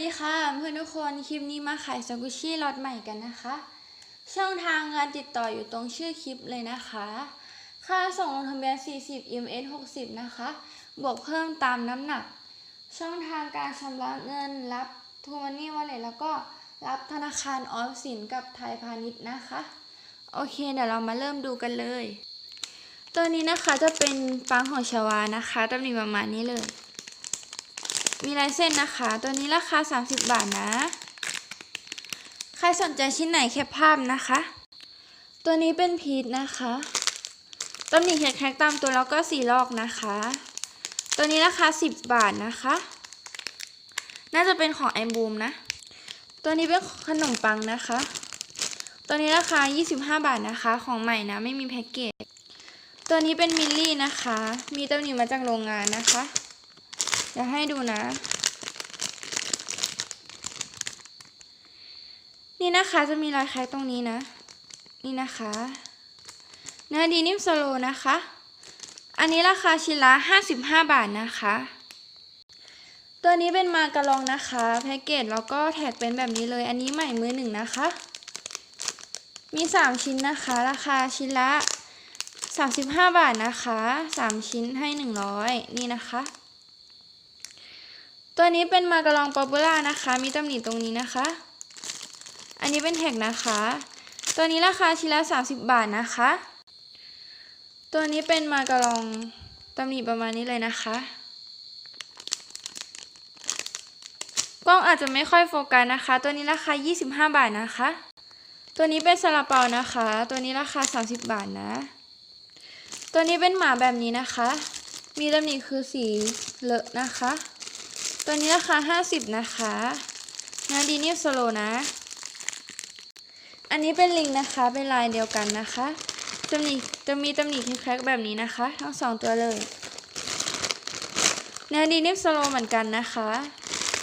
ดีค่ะเพื่อนทุกคนคลิปนี้มาขายสกุชี่ล็อตใหม่กันนะคะ ช่องทางการติดต่ออยู่ตรงชื่อคลิปเลยนะคะ ค่าส่งลงทะเบียน 40 ms 60 นะคะ บวกเพิ่มตามน้ำหนัก ช่องทางการชำระเงินรับทูมันนี่วอลเล็ตแล้วก็รับธนาคารออมสินกับไทยพาณิชย์นะคะ โอเคเดี๋ยวเรามาเริ่มดูกันเลย ตัวนี้นะคะจะเป็นปังของชวานะคะตำหนิประมาณนี้เลย มีลายเส้นนะคะ ตัวนี้ราคา 30 บาทนะ ใครสนใจชิ้นไหนแคปภาพนะคะ ตัวนี้เป็นพีทนะคะตำหนิแคกๆตามตัวแล้วก็สีลอกนะคะ ตัวนี้ราคา 10 บาทนะคะ น่าจะเป็นของไอบูมนะ ตัวนี้เป็นขนมปังนะคะ ตัวนี้ราคา 25 บาทนะคะ ของใหม่นะ ไม่มีแพ็กเกจ ตัวนี้เป็นมิลลี่นะคะ มีตำหนิมาจากโรงงานนะคะ เดี๋ยวให้ดูนะ นี่นะคะจะมีรอยคล้ายตรงนี้นะ นี่นะคะ เนื้อดีนิ่มสโลนะคะ อันนี้ราคาชิ้นละ55 บาทนะคะ ตัวนี้เป็นมากระลองนะคะ แพ็กเกจแล้วก็แท็กเป็นแบบนี้เลย อันนี้ใหม่มือหนึ่งนะคะ มี 3 ชิ้นนะคะ ราคาชิ้นละ35 บาทนะคะ 3 ชิ้นให้ 100 นี่นะคะ ตัวนี้เป็นมากระลองป๊อปปูล่านะคะ มีตำหนิตรงนี้นะคะ อันนี้เป็นแท็กนะคะ ตัวนี้ราคาชิ้นละ 30 บาทนะคะ ตัวนี้เป็นมากระลองตำหนิประมาณนี้เลยนะคะ กล้องอาจจะไม่ค่อยโฟกัสนะคะ ตัวนี้ราคา 25 บาทนะคะ ตัวนี้เป็นซาลาเปานะคะ ตัวนี้ราคา 30 บาทนะ ตัวนี้เป็นหมาแบบนี้นะคะ มีตำหนิคือสีเลอะนะคะ ตัวนี้ราคา50นะคะนื้อดีนิ่มสโลนะ อันนี้เป็นลิงนะคะ เป็นลายเดียวกันนะคะตำหนิจะมีตำหนิคล้ายๆแบบนี้นะคะ ทั้งสองตัวเลยเนื้อดีนิ่มสโลเหมือนกันนะคะ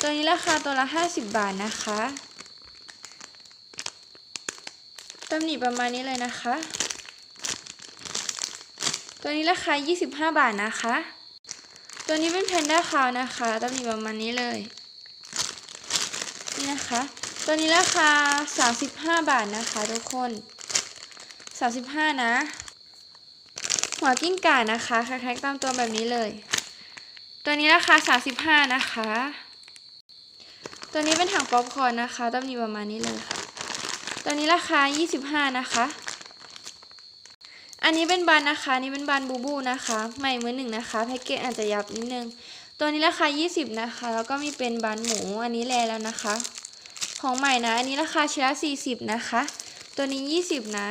ตัวนี้ราคาตัวละ 50 บาทนะคะตำหนิประมาณนี้เลยนะคะ ตัวนี้ราคา 25 บาทนะคะ ตัวนี้เป็นแพนด้าขาวนะคะตำหนิประมาณนี้เลย นี่นะคะ ตัวนี้ราคา 35 บาทนะคะทุกคน 35 นะ หัวกิ้งก่านะคะคล้ายๆตามตัวแบบนี้เลย ตัวนี้ราคา 35 นะคะ ตัวนี้เป็นถังป๊อปคอร์นนะคะตำหนิประมาณนี้เลยค่ะ ตัวนี้ราคา 25 นะคะ อันนี้เป็นบานนะคะนี่เป็นบานบูบูนะคะ ใหม่มือหนึ่งนะคะแพ็กเกจอาจจะยับนิดนึง ตัวนี้ราคา 20 นะคะ แล้วก็มีเป็นบานหมูอันนี้แลแล้วนะคะ ของใหม่นะ อันนี้ราคาชิ้นละ40 นะคะ ตัวนี้ 20 นะ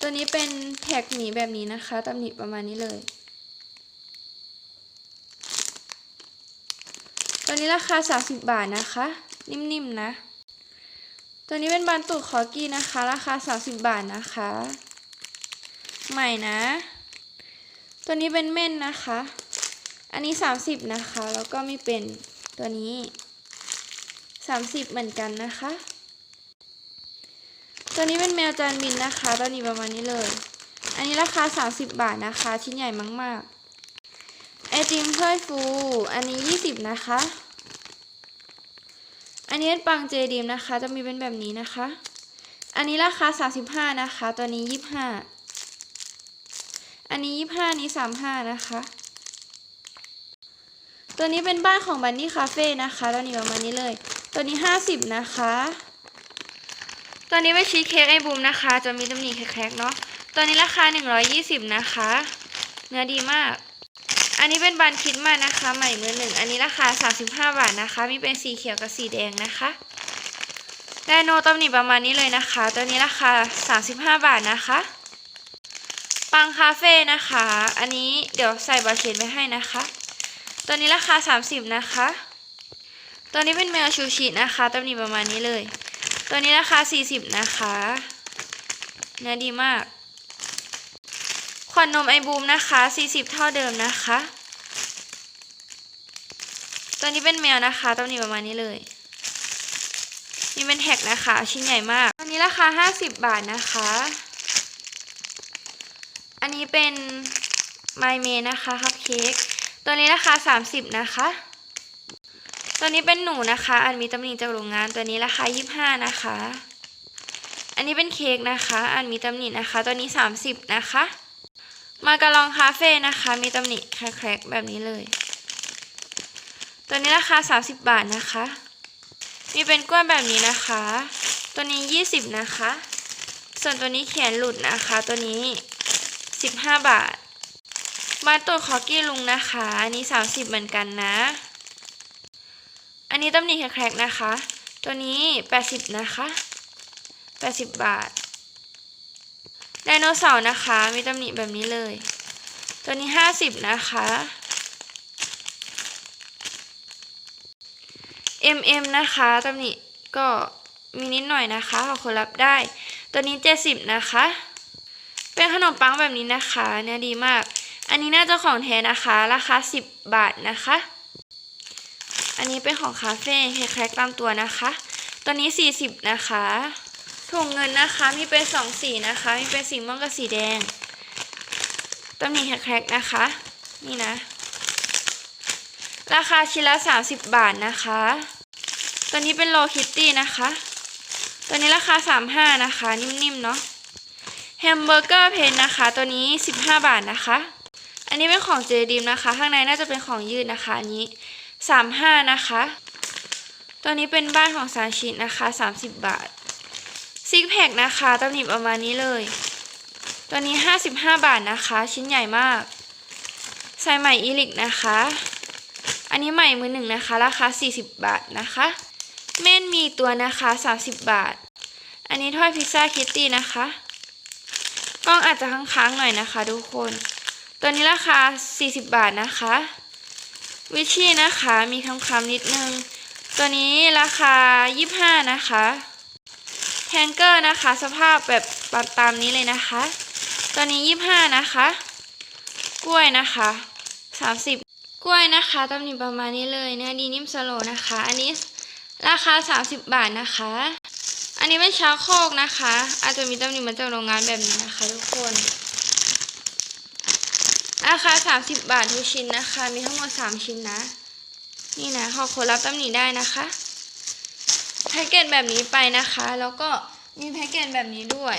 ตัวนี้เป็นแท็กหนีแบบนี้นะคะตำหนิประมาณนี้เลย ตัวนี้ราคา 30 บาทนะคะ นิ่มๆนะตัวนี้เป็นบานตูดคอกี้นะคะ ราคา 30 บาทนะคะ ใหม่นะ ตัวนี้เป็นเม่นนะคะ อันนี้ 30 นะคะ แล้วก็ไมีเป็นตัวนี้ 30 เหมือนกันนะคะ ตัวนี้เป็นแมวจานบินนะคะตัวนี้ประมาณนี้เลย อันนี้ราคา 30 บาทนะคะ ชิ้นใหญ่มากๆไอติมเพื่อยฟู อันนี้ 20 นะคะ อันนี้เป็นปังเจดีมนะคะ จะมีเป็นแบบนี้นะคะ อันนี้ราคา 35 นะคะ ตัวนี้ 25 อันนี้25นี้35นะคะ ตัวนี้เป็นบ้านของบันนี่คาเฟ่นะคะตัวนี้ประมาณนี้เลย ตัวนี้50นะคะ ตัวนี้เป็นชีสเค้กไอบูมนะคะ จะมีตำหนิแคกๆเนาะ ตัวนี้ราคา120นะคะ เนื้อดีมาก อันนี้เป็นบันคิดมานะคะ ใหม่มือหนึ่ง อันนี้ราคา35บาทนะคะ มีเป็นสีเขียวกับสีแดงนะคะไดโนตำหนิประมาณนี้เลยนะคะ ตัวนี้ราคา 35 บาทนะคะ ปังคาเฟ่นะคะ อันนี้เดี๋ยวใส่บาเชนไว้ให้นะคะ ตัวนี้ราคา 30 นะคะ ตัวนี้เป็นแมวชูชินะคะตำหนิประมาณนี้เลย ตัวนี้ราคา 40 นะคะเนื้อดีมาก ขวดนมไอบูมนะคะ 40 เท่าเดิมนะคะ ตัวนี้เป็นแมวนะคะตำหนิประมาณนี้เลย นี่เป็นแท็กนะคะ ชิ้นใหญ่มาก ตัวนี้ราคา 50 บาทนะคะ นนี้เป็นไมเมนะคะคัพเค้กตัวนี้ราคา 30 นะคะ ตัวนี้เป็นหนูนะคะ อันมีตำหนิจากโรงงานตัวนี้ราคา 25 นะคะ อันนี้เป็นเค้กนะคะ อันมีตำหนินะคะ ตัวนี้ 30 นะคะ มาการองคาเฟ่นะคะ มีตำหนิแครกแบบนี้เลย ตัวนี้ราคา 30 บาทนะคะ มีเป็นกล้วยแบบนี้นะคะ ตัวนี้ 20 นะคะ ส่วนตัวนี้เขียนหลุดนะคะ ตัวนี้ 15 บาท มาตัวคอกี้ลุงนะคะ อันนี้ 30 เหมือนกันนะ อันนี้ตำหนิแครกนะคะ ตัวนี้ 80 นะคะ 80 บาท ไดโนเสาร์นะคะ มีตำหนิแบบนี้เลย ตัวนี้ 50 นะคะ MM นะคะตำหนิก็มีนิดหน่อยนะคะขอคนรับได้ ตัวนี้ 70 นะคะ เป็นขนมปังแบบนี้นะคะ เนี่ยดีมาก อันนี้น่าจะของแท้นะคะ ราคา 10 บาทนะคะ อันนี้เป็นของคาเฟ่แครกตามตัวนะคะ ตัวนี้ 40 นะคะถุงเงินนะคะมีเป็นสองสีนะคะ มีเป็นสีม่วงกับสีแดงตำหนิแครกนะคะ นี่นะ ราคาชิ้นละ 30 บาทนะคะ ตัวนี้เป็นโลคิตตี้นะคะ ตัวนี้ราคา 35 นะคะ นิ่มๆเนาะ แฮมเบอร์เกอร์เพนนะคะ ตัวนี้ 15 บาทนะคะ อันนี้เป็นของเจดีมนะคะ ข้างในน่าจะเป็นของยืดนะคะอันนี้ 35 นะคะ ตัวนี้เป็นบ้านของซาชินะคะ 30 บาทซิกแพคนะคะตำหนิประมาณนี้เลย ตัวนี้ 55 บาทนะคะ ชิ้นใหญ่มากใส่ใหม่อีลิกนะคะ อันนี้ใหม่มือหนึ่งนะคะ ราคา 40 บาทนะคะ เม่นมีตัวนะคะ 30 บาท อันนี้ถ้วยพิซซ่าคิตตี้นะคะ กล้องอาจจะค้างๆหน่อยนะคะ ทุกคน ตัวนี้ราคา 40 บาทนะคะ วิชี่นะคะมีคำๆนิดนึง ตัวนี้ราคา 25 นะคะแทงเกอร์นะคะ สภาพแบบตามนี้เลยนะคะ ตัวนี้ 25 นะคะ กล้วยนะคะ 30กล้วยนะคะตำหนิประมาณนี้เลยเนื้อดีนิ่มสโลนะคะ อันนี้ราคา 30 บาทนะคะ อันนี้เป็นชาโคกนะคะ อาจจะมีตำหนิมาจากโรงงานแบบนี้นะคะทุกคนราคา30 บาททุกชิ้นนะคะ มีทั้งหมด 3 ชิ้นนะ นี่นะขอคนรับตำหนิได้นะคะแพ็กเกจแบบนี้ไปนะคะ แล้วก็มีแพ็กเกจแบบนี้ด้วย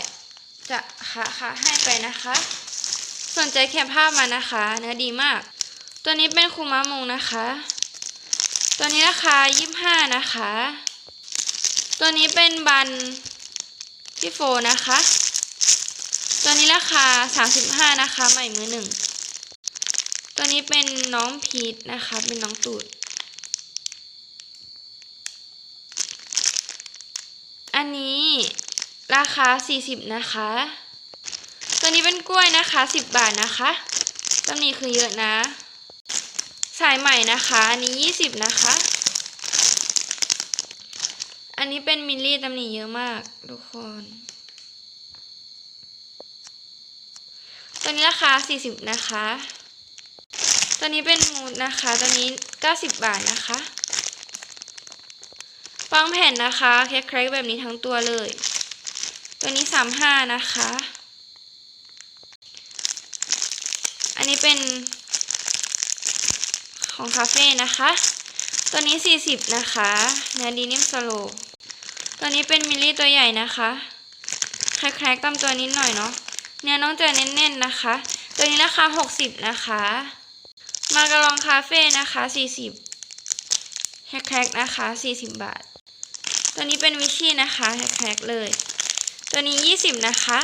จะค่ะค่ะให้ไปนะคะ สนใจแคปภาพมานะคะ เนื้อดีมาก ตัวนี้เป็นคูมะมงนะคะ ตัวนี้ราคา25นะคะ ตัวนี้เป็นบันพี่โฟนะคะ ตัวนี้ราคา 35 นะคะ ใหม่มือหนึ่ง ตัวนี้เป็นน้องพีทนะคะ เป็นน้องตูด อันนี้ราคา 40 นะคะ ตัวนี้เป็นกล้วยนะคะ 10 บาทนะคะตำหนิคือเยอะนะ สายใหม่นะคะ อันนี้ 20 นะคะ อันนี้เป็นมิลลี่ตำหนิเยอะมาก ทุกคน ตัวนี้ราคา 40 นะคะ ตัวนี้เป็นมูดนะคะ ตัวนี้ 90 บาทนะคะฟังแผ่นนะคะแคคๆแบบนี้ทั้งตัวเลย ตัวนี้ 35 นะคะ อันนี้เป็นของคาเฟ่นะคะ ตัวนี้ 40 นะคะ เนื้อดีนิ่มสโลว์ ตัวนี้เป็นมิลลี่ตัวใหญ่นะคะแครกๆตามตัวนิดหน่อยเนาะเนื้อน้องจะเน้นๆนะคะ ตัวนี้ราคา 60 นะคะ มากระลองคาเฟ่นะคะ 40แครกๆนะคะ 40 บาท ตัวนี้เป็นวิชชี่นะคะแครกๆเลย ตัวนี้ 20 นะคะ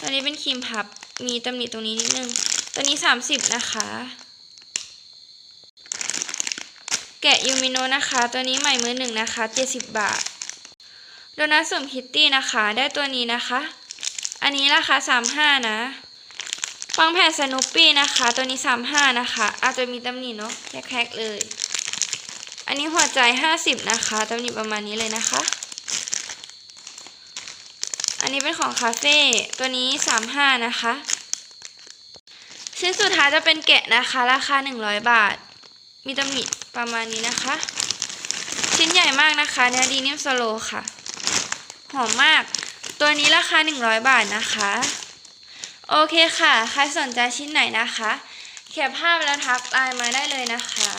ตัวนี้เป็นครีมพับมีตำหนิตรงนี้นิดนึง ตัวนี้ 30 นะคะ แกะยูมิโนนะคะ ตัวนี้ใหม่มือหนึ่งนะคะ 70 บาท โดนัทสุ่มคิตตี้นะคะ ได้ตัวนี้นะคะ อันนี้ราคา 35 นะฟังแผ่นสนุปปี้นะคะ ตัวนี้ 35 นะคะ อาจจะมีตำหนิเนาะแคกๆเลย อันนี้หัวใจ 50 นะคะตำหนิประมาณนี้เลยนะคะ อันนี้เป็นของคาเฟ่ตัวนี้ 35 นะคะ ชิ้นสุดท้ายจะเป็นแกะนะคะ ราคา 100 บาท มีตำหนิประมาณนี้นะคะ ชิ้นใหญ่มากนะคะเนื้อดีนิ่มสโลค่ะ หอมมาก ตัวนี้ราคา 100 บาทนะคะ โอเคค่ะ ใครสนใจชิ้นไหนนะคะแคปภาพแล้วทักไลน์มาได้เลยนะคะ